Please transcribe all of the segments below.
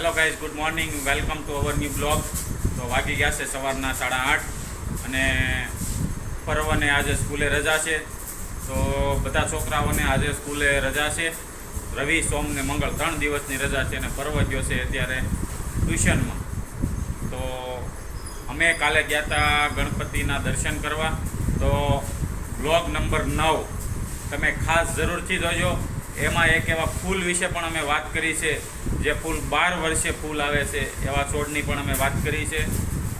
Hello guys good morning welcome to our new vlog તો વાગી ગયા છે સવારના સાડા આઠ અને પર્વને આજે સ્કૂલે રજા છે. તો બધા છોકરાઓને આજે સ્કૂલે રજા છે. રવિ, સોમ ને મંગળ ત્રણ દિવસની રજા છે અને પર્વ છે અત્યારે ટ્યુશનમાં. તો અમે કાલે ગયા હતા ગણપતિના દર્શન કરવા. તો બ્લોગ નંબર નવ. તમે ખાસ જરૂરથી જોજો. એમાં એક એવા ફૂલ વિશે પણ અમે વાત કરી છે, જે ફૂલ બાર વર્ષે ફૂલ આવે છે, એવા છોડની પણ અમે વાત કરી છે.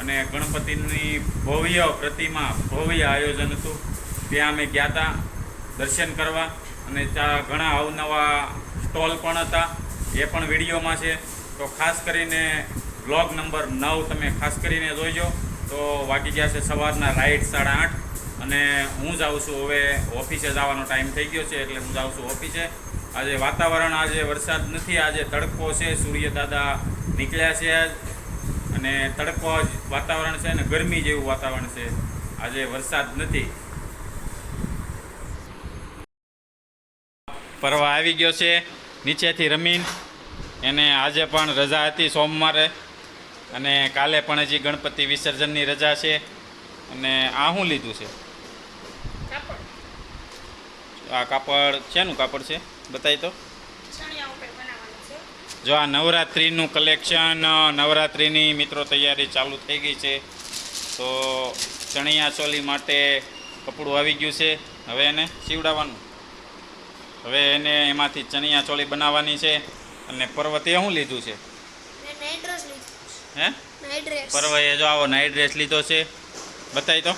અને ગણપતિની ભવ્ય પ્રતિમા, ભવ્ય આયોજન હતું. ત્યાં અમે ગયા હતા દર્શન કરવા અને ત્યાં ઘણા અવનવા સ્ટોલ પણ હતા. એ પણ વિડીયોમાં છે. તો ખાસ કરીને બ્લોગ નંબર નવ તમે ખાસ કરીને જોઈજો. તો વાગી ગયા છે સવારના રાઈટ સાડા આઠ. અને હું જાઉં છું. હવે ઓફિસે જવાનો ટાઈમ થઈ ગયો છે, એટલે હું જાઉં છું ઓફિસે. આજે વાતાવરણ આજે વરસાદ નથી આજે તડકો છે સૂર્ય દાદા નીકળ્યા છે. અને તડકો જ વાતાવરણ છે અને ગરમી જેવું વાતાવરણ છે. આજે વરસાદ નથી. પર્વ આવી ગયો છે નીચેથી રમીન. એને આજે પણ રજા હતી સોમવારે. અને કાલે પણ હજી ગણપતિ વિસર્જનની રજા છે. અને આ શું લીધું છે? આ કાપડ શેનું કાપડ છે? બતાવી તો. જો આ નવરાત્રિનું કલેક્શન નવરાત્રિની મિત્રો તૈયારી ચાલુ થઈ ગઈ છે. તો ચણિયા ચોલી માટે કપડું આવી ગયું છે. હવે એને સીવડાવવાનું. હવે એને એમાંથી ચણિયા ચોળી બનાવવાની છે અને પર્વતે શું લીધું છે? હે? પર્વએ જો આવો નાઇટ ડ્રેસ લીધો છે. બતાવી તો.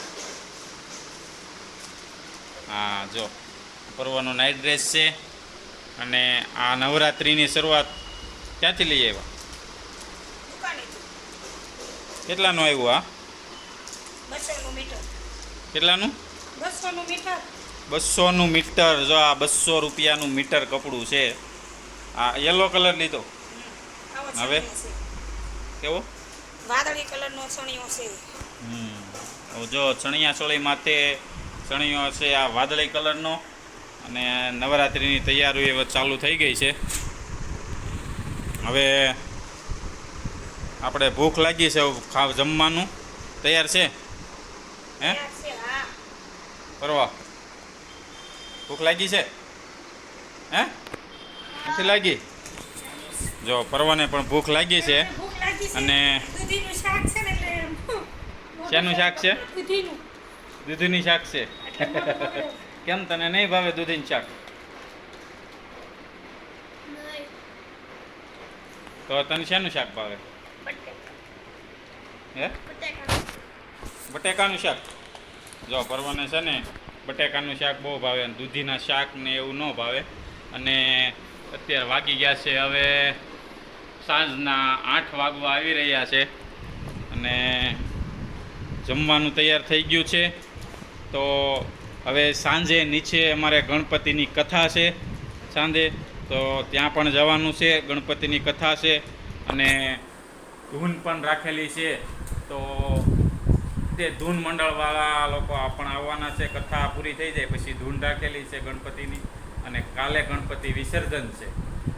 હા જો. પર્વનો નાઇટ ડ્રેસ છે. અને આ નવરાત્રિની શરૂઆત ક્યાંથી લઈ આવ્યા? કેટલાનું આવ્યું આ? કેટલાનું? બસોનું મીટર. જો આ બસો રૂપિયાનું મીટર કપડું છે. આ યલો કલર લીધો. હવે? કેવો? વાદળી કલરનો ચણિયો છે. હમ. જો ચણિયા ચોળી માથે ચણિયો છે આ વાદળી કલરનો. અને નવરાત્રિની તૈયારી હવે ચાલુ થઈ ગઈ છે. હવે આપણે ભૂખ લાગી છે ખાવ જમવાનું. તૈયાર છે? હે? ફરવા. પરવા ભૂખ લાગી છે? હે? નથી લાગી? જો પરવાને પણ ભૂખ લાગી છે. અને શેનું શાક છે? દૂધીનું. શાક છે. કેમ તને નહીં ભાવે દૂધીન શાક તો તને શેનું શાક ભાવે? હે? બટેકાનું. બટેકાનું શાક? જો પરવાને છે ને બટેકાનું શાક બહુ ભાવે અને દૂધીના શાક ને એવું ન ભાવે. અને અત્યારે વાગી ગયા છે હવે સાંજના આઠ વાગવા આવી રહ્યા છે. અને જમવાનું તૈયાર થઈ ગયું છે. તો હવે સાંજે નીચે અમારે ગણપતિની કથા છે સાંજે તો ત્યાં પણ જવાનું છે ગણપતિની કથા છે અને ધૂન પણ રાખેલી છે. તો તે ધૂન મંડળવાળા લોકો પણ આવવાના છે કથા પૂરી થઈ જાય પછી ધૂન રાખેલી છે ગણપતિની અને કાલે ગણપતિ વિસર્જન છે.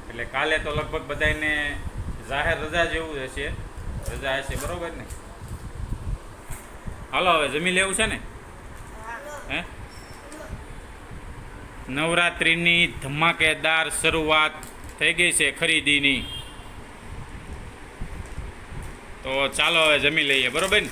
એટલે કાલે તો લગભગ બધાને જાહેર રજા જેવું હશે. રજા હશે બરોબર ને? હાલો હવે જમી લેવું છે ને? હે? નવરાત્રિની ધમાકેદાર શરૂઆત થઈ ગઈ છે ખરીદીની. તો ચાલો હવે જમી લઈએ બરોબર ને?